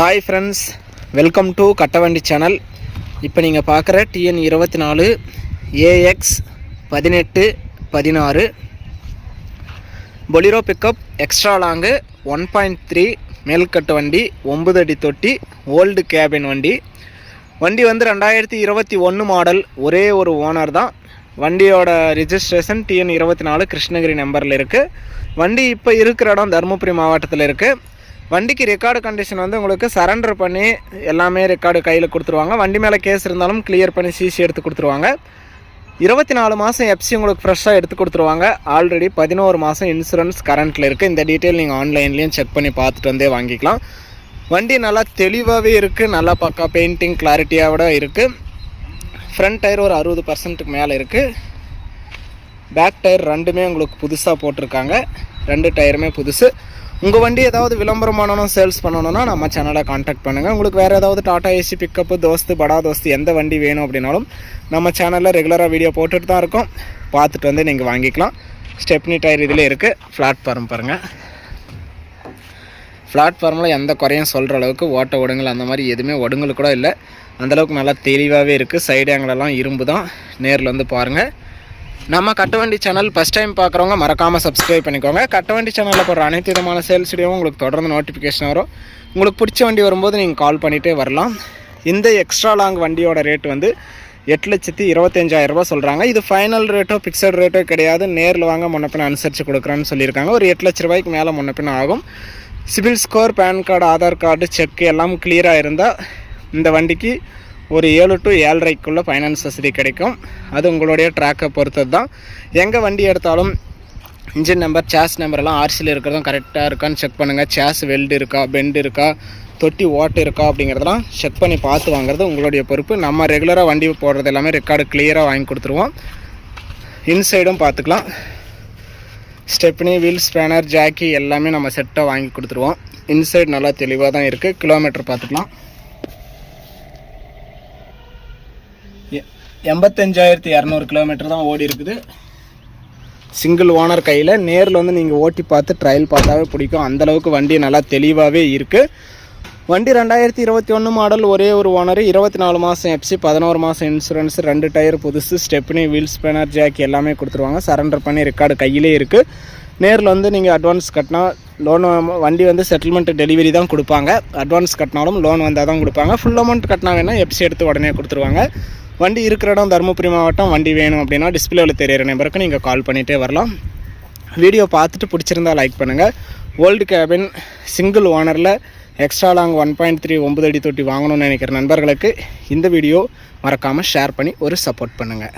Hi friends welcome to Kattavandi channel இப்போ நீங்கள் பார்க்குற டிஎன் இருபத்தி நாலு ஏஎக்ஸ் பதினெட்டு பதினாறு. Bolero pickup extra long one point three மேல்கட்டு வண்டி ஒம்பது அடி தொட்டி ஓல்டு கேபின் வண்டி. வண்டி வந்து ரெண்டாயிரத்தி இருபத்தி ஒன்று மாடல் ஒரே ஒரு ஓனர் தான். வண்டியோட ரிஜிஸ்ட்ரேஷன் டிஎன் இருபத்தி நாலு கிருஷ்ணகிரி நம்பரில் இருக்குது வண்டி இப்போ இருக்கிற இடம் தருமபுரி மாவட்டத்தில் இருக்குது வண்டிக்கு ரெக்கார்டு கண்டிஷன் வந்து உங்களுக்கு சரண்டர் பண்ணி எல்லாமே ரெக்கார்டு கையில் கொடுத்துருவாங்க. வண்டி மேலே கேஸ் இருந்தாலும் கிளியர் பண்ணி சிசி எடுத்து கொடுத்துருவாங்க. இருபத்தி நாலு மாதம் எஃப்சி உங்களுக்கு ஃப்ரெஷ்ஷாக எடுத்து கொடுத்துருவாங்க. ஆல்ரெடி பதினோரு மாதம் இன்சூரன்ஸ் கரண்ட்டில் இருக்குது இந்த டீட்டெயில் நீங்கள் ஆன்லைன்லேயும் செக் பண்ணி பார்த்துட்டு வந்தே வாங்கிக்கலாம். வண்டி நல்லா தெளிவாகவே இருக்குது நல்லா பக்கா பெயிண்டிங் கிளாரிட்டியாவோட இருக்குது ஃப்ரண்ட் டயர் ஒரு அறுபது பர்சன்ட்டுக்கு மேலே இருக்குது பேக் டயர் ரெண்டுமே உங்களுக்கு புதுசாக போட்டிருக்காங்க. ரெண்டு டயருமே புதுசு. உங்கள் வண்டி ஏதாவது விளம்பரம் பண்ணணும் சேல்ஸ் பண்ணணும்னா நம்ம சேனலை காண்டாக்ட் பண்ணுங்கள் உங்களுக்கு வேறு ஏதாவது டாடா ஏசி பிக்கப்பு தோஸ்து படா தோஸ்து எந்த வண்டி வேணும் அப்படின்னாலும் நம்ம சேனலில் ரெகுலராக வீடியோ போட்டுட்டு தான் இருக்கோம். பார்த்துட்டு வந்து நீங்கள் வாங்கிக்கலாம். ஸ்டெப்னி டயர் இதில் இருக்குது பிளாட்ஃபார்ம் பாருங்கள் பிளாட்ஃபார்மில் எந்த குறையும் சொல்கிற அளவுக்கு ஓட்ட ஒடுங்கல் அந்த மாதிரி எதுவுமே ஒடுங்கல் கூட இல்லை. அந்தளவுக்கு நல்லா தெளிவாகவே இருக்குது சைடு ஆங்கிலெல்லாம் இரும்பு தான் நேரில் வந்து பாருங்கள் நம்ம கட்டவண்டி சேனல் ஃபஸ்ட் டைம் பார்க்குறவங்க மறக்காமல் சப்ஸ்கிரைப் பண்ணிக்கோங்க. கட்டவண்டி சேனலில் போடுற அனைத்து விதமான சேல்ஸ் வீடியோவும் உங்களுக்கு தொடர்ந்து நோட்டிஃபிகேஷன் வரும். உங்களுக்கு பிடிச்ச வண்டி வரும்போது நீங்கள் கால் பண்ணிகிட்டே வரலாம். இந்த எக்ஸ்ட்ரா லாங் வண்டியோட ரேட் வந்து எட்டு லட்சத்தி இருபத்தஞ்சாயிரரூபா சொல்கிறாங்க இது ஃபைனல் ரேட்டோ ஃபிக்ஸட் ரேட்டோ கிடையாது. நேரில் வாங்க முன்னப்பின அனுசரித்து கொடுக்குறேன்னு சொல்லியிருக்காங்க. ஒரு எட்டு லட்ச ரூபாய்க்கு மேலே முன்னப்பின ஆகும். CIBIL score PAN card Aadhaar card check எல்லாம் கிளியராக இருந்தால் இந்த வண்டிக்கு ஒரு ஏழு டு ஏழரைக்குள்ளே ஃபைனான்ஸ் வசதி கிடைக்கும். அது உங்களுடைய ட்ராக்கை பொறுத்தது தான் எங்கே வண்டி எடுத்தாலும் இன்ஜின் நம்பர் சேஸ் நம்பர்லாம் ஆர்சியில் இருக்கிறதும் கரெக்டாக இருக்கான்னு செக் பண்ணுங்கள் சேஸ் வெல்டு இருக்கா பெண்ட் இருக்கா தொட்டி ஓட்டு இருக்கா அப்படிங்கிறதெல்லாம் செக் பண்ணி பார்த்து வாங்குறது உங்களுடைய பொறுப்பு. நம்ம ரெகுலராக வண்டி போடுறது எல்லாமே ரெக்கார்டு கிளியராக வாங்கி கொடுத்துருவோம். இன்சைடும் பார்த்துக்கலாம். ஸ்டெப்னி வீல் ஸ்பேனர் ஜாக்கி எல்லாமே நம்ம செட்டாக வாங்கி கொடுத்துருவோம். இன்சைட் நல்லா தெளிவாக தான் இருக்குது கிலோமீட்டர் பார்த்துக்கலாம். எண்பத்தஞ்சாயிரத்தி இரநூறு கிலோமீட்டர் தான் ஓடி இருக்குது. சிங்கிள் ஓனர் கையில் நேரில் வந்து நீங்கள் ஓட்டி பார்த்து ட்ரையல் பார்த்தாவே பிடிக்கும். அந்தளவுக்கு வண்டி நல்லா தெளிவாகவே இருக்குது வண்டி ரெண்டாயிரத்தி இருபத்தி ஒன்று மாடல் ஒரே ஒரு ஓனர் இருபத்தி நாலு மாதம் எஃப்சி பதினோரு மாதம் இன்சூரன்ஸ் ரெண்டு டயர் புதுசு ஸ்டெப்னி வீல் ஸ்பேனர் ஜாக் எல்லாமே கொடுத்துருவாங்க. சரண்டர் பண்ணி ரெக்கார்டு கையிலே இருக்குது நேரில் வந்து நீங்கள் அட்வான்ஸ் கட்டினா லோன் வண்டி வந்து செட்டில்மெண்ட் டெலிவரி தான் கொடுப்பாங்க. அட்வான்ஸ் கட்டினாலும் லோன் வந்தால் தான் கொடுப்பாங்க. ஃபுல் அமௌண்ட் கட்டினா வேணால் எஃப்சி எடுத்து உடனே கொடுத்துருவாங்க. வண்டி இருக்கிற இடம் தருமபுரி மாவட்டம் வண்டி வேணும் அப்படின்னா டிஸ்பிளேவில் தெரியிற நம்பருக்கு நீங்கள் கால் பண்ணிகிட்டே வரலாம். வீடியோ பார்த்துட்டு பிடிச்சிருந்தா லைக் பண்ணுங்கள் old cabin single ஓனரில் extra long one point three ஒம்பது அடி தொட்டி வாங்கணும்னு நினைக்கிற நண்பர்களுக்கு இந்த வீடியோ மறக்காமல் ஷேர் பண்ணி ஒரு சப்போர்ட் பண்ணுங்கள்